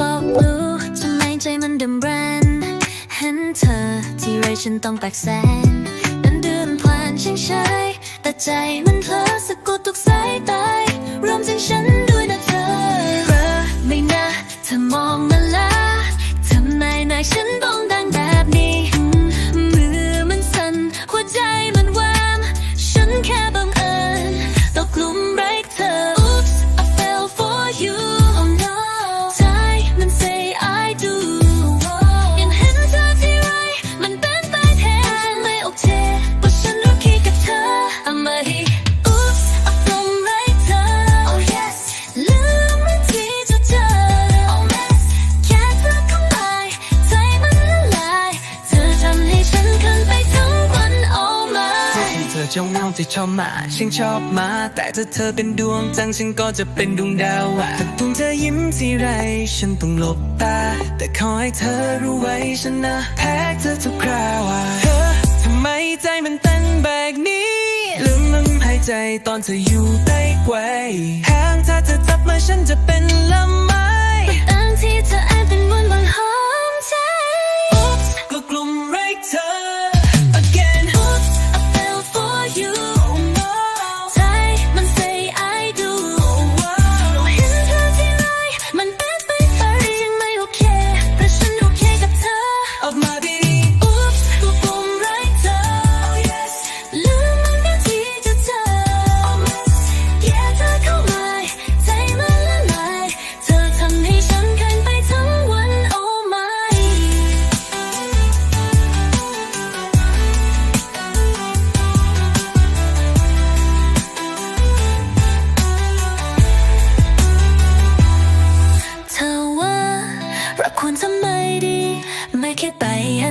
บอกรู้ทำไมใจมันดำรันเห็นเธอที่ไรฉันต้องแปลกแสนนั้นเดือนผ่านช่างใช้แต่ใจมันเธอสะกดทุกสายตายรวมถึงฉันด้วยนะเธอเรอไม่นะเธอมองมาละทำไมนายฉัน my เธองเงที่ชอบมาฉันชอบมา แต่ถ้าเธอเป็นดวงจันทร์ฉันก็จะเป็นดวงดาวอะถ้าดวงเธอยิ้มทีไร ฉันต้องหลบตา แต่ขอให้เธอรู้ไว้ฉันนะแพ้เธอทุกคราวอะเธอทำไมใจมันเต้นแบบนี้ ลืมลมหายใจตอนเธออยู่ใต้ไกวห่างถ้าเธอจับมาฉันจะเป็นลม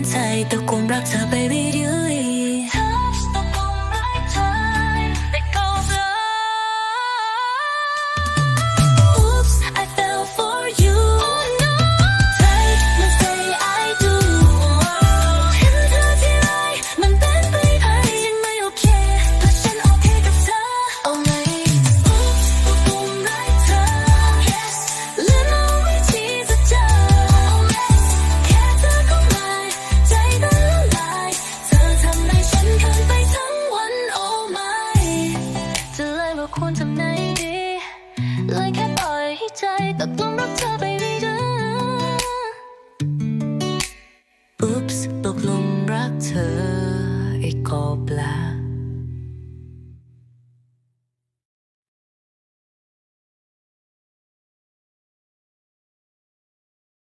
ใจแต่ความรักเธอ baby ตกลงรักเธอไปไม่ได้อุ๊บส์ตกลงรักเธอไอ้กอบลา